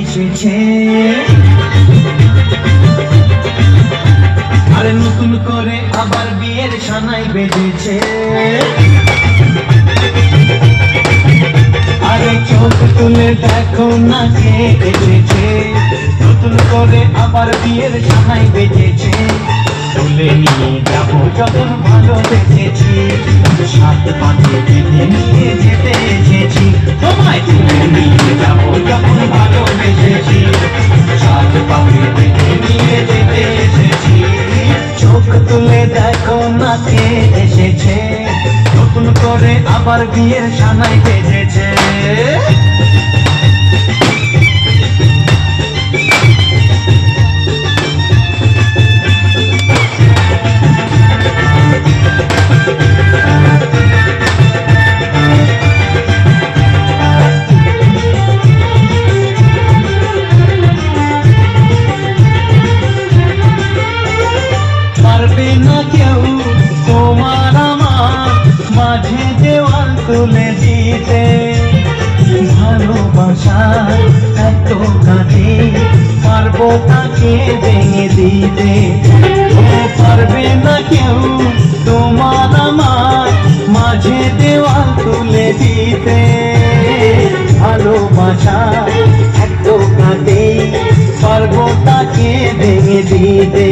এসেছে। আর নতুন করে আবার বিয়ের সানাই বেজেছে আরে চোখ তুলে দেখো না কে এসেছে। নতুন করে আবার বিয়ের সানাই বেজেছে তুলে নিয়ে যাব। যখন ভালো বেঁচেছি সাত পাতে বেঁধে নিয়ে যেতে এসেছি। তোমায় তুলে নিয়ে যাব, যখন ভালো বেঁচেছি সাত পাতে বেঁধে নিয়ে যেতে এসেছি। চোখ তুলে দেখো না কে এসেছে, নতুন করে আবার বিয়ের সানাই বেজেছে তুলে দিতে। ভালোবাসা এত কাজে পারব তাকে ভেঙে দিতে। পারবে না কেউ তোমার আমার মাঝে দেওয়াল তুলে দিতে। ভালোবাসা এত কাজে পারব তাকে ভেঙে দিতে।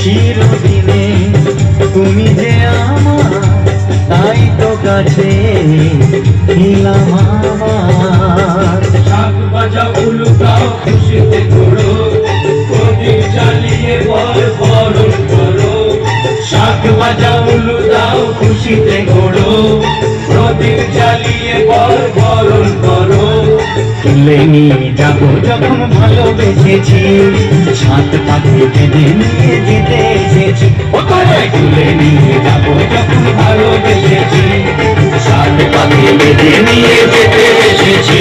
চিরদিনে কাছে নিলাম আমার শাক বাজা উলুকাও খুশিতে ঘোরো। প্রদীপ জ্বালিয়ে বল বরণ করো। শাক বাজা উলু খুশিতে ঘোরো। প্রদীপ জ্বালিয়ে বল বরণ করো। তুলে নিয়ে যাব যখন ভালোবেসেছি। সাত পাখি বেঁধে নিয়ে যেতে এসেছি। তোমায় তুলে নিয়ে যাব যখন ভালোবেসেছি সাত পাখি বেঁধে নিয়ে যেতে এসেছি।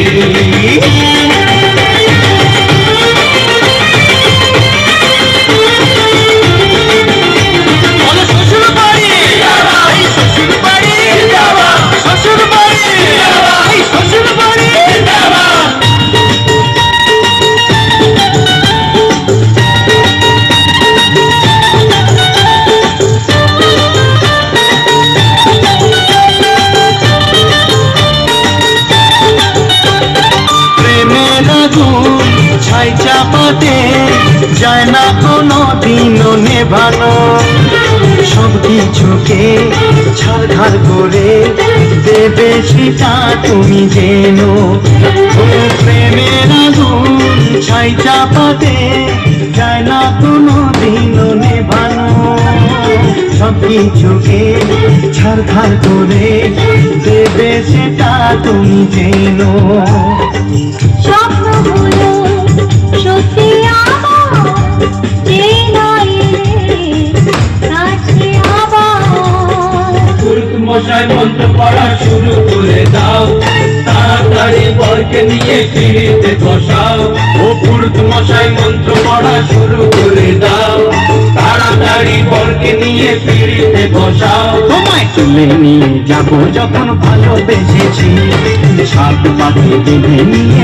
নেভানো সব কিছুকে ছাড়খাড় করে দেবে সেটা তুমি যেন প্রেমের আগুন ছাই চাপাতে যায় না কোনো দিনও নেভানো। সব কিছুকে ছাড়খাড় করে দেবে সেটা তুমি যেন মশাই মন্ত্র পড়া শুরু করে দাও। তাড়াতাড়ি বরকে নিয়ে ফিরিতে বসাও। ও পুরুত মশাই, মন্ত্র পড়া শুরু করে দাও। তাড়াতাড়ি বরকে নিয়ে ফিরিতে বসাও। তোমায় তুলে নিয়ে যাব যখন ভালোবেসেছি। সাত পাখি বেঁধে নিয়ে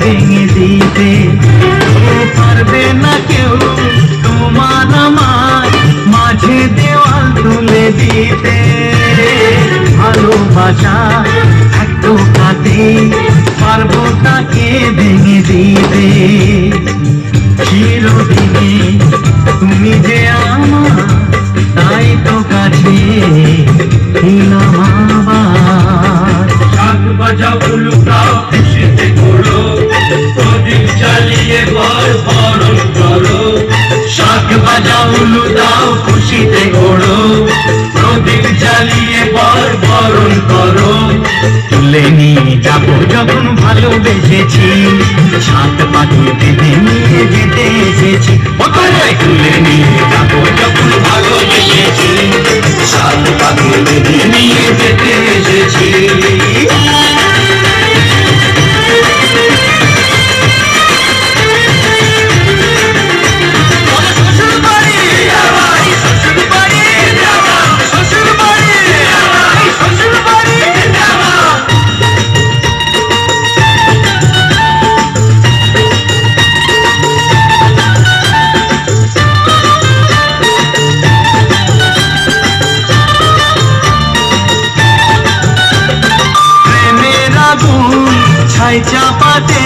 ভেঙে দিতে। পারবে না কেউ, তোমার আমার মাঝে দেওয়াল তুলে দিতে। ভালোবাসা এত কাটে পারব তাকে ভেঙে দিতে। তুলে নিয়ে যাব। যখন ভালোবেসেছি সাত পাখি দিদি নিয়ে যেতে এসেছি। ওখানে ছাই চাপাতে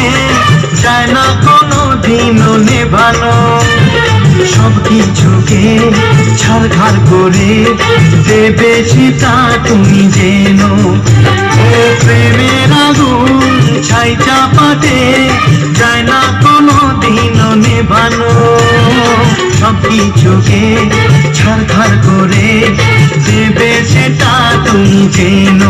যায় না কোনো দিনও নেভানো সব কিছুকে ছাড়খাড় করে দেবে সেটা তুমি যেন। ও প্রেমের আগুন, ছাই চাপাতে যায় না কোনো দিনও নেভানো সব কিছুকে ছাড়খাড় করে দেবে সেটা তুমি যেন।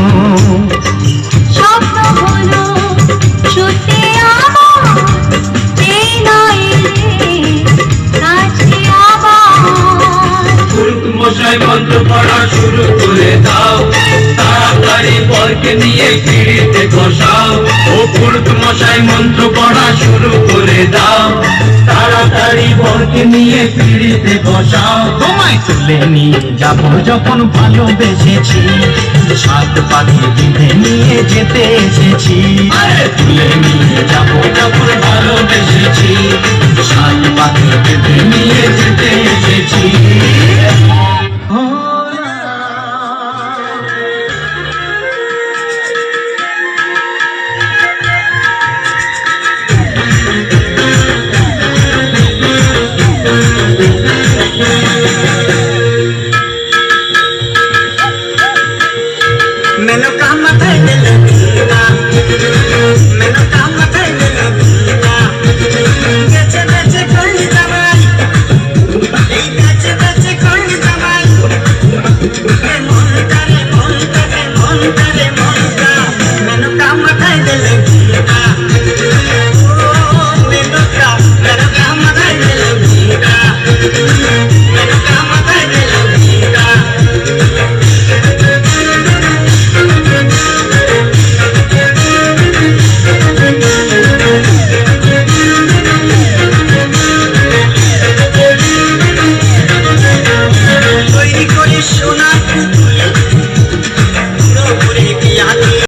পুরুত মন্ত্র পড়া শুরু করে দাও। তাড়াতাড়ি বরকে নিয়ে পিড়িতে বসাও। তোমায় তুলে নিয়ে যাব যখন ভালোবেসেছি। সাত পাখি বিধে নিয়ে যেতে এসেছি। তুলে নিয়ে যাব যখন ভালোবেসেছি। সাত পাখি বিধে নিয়ে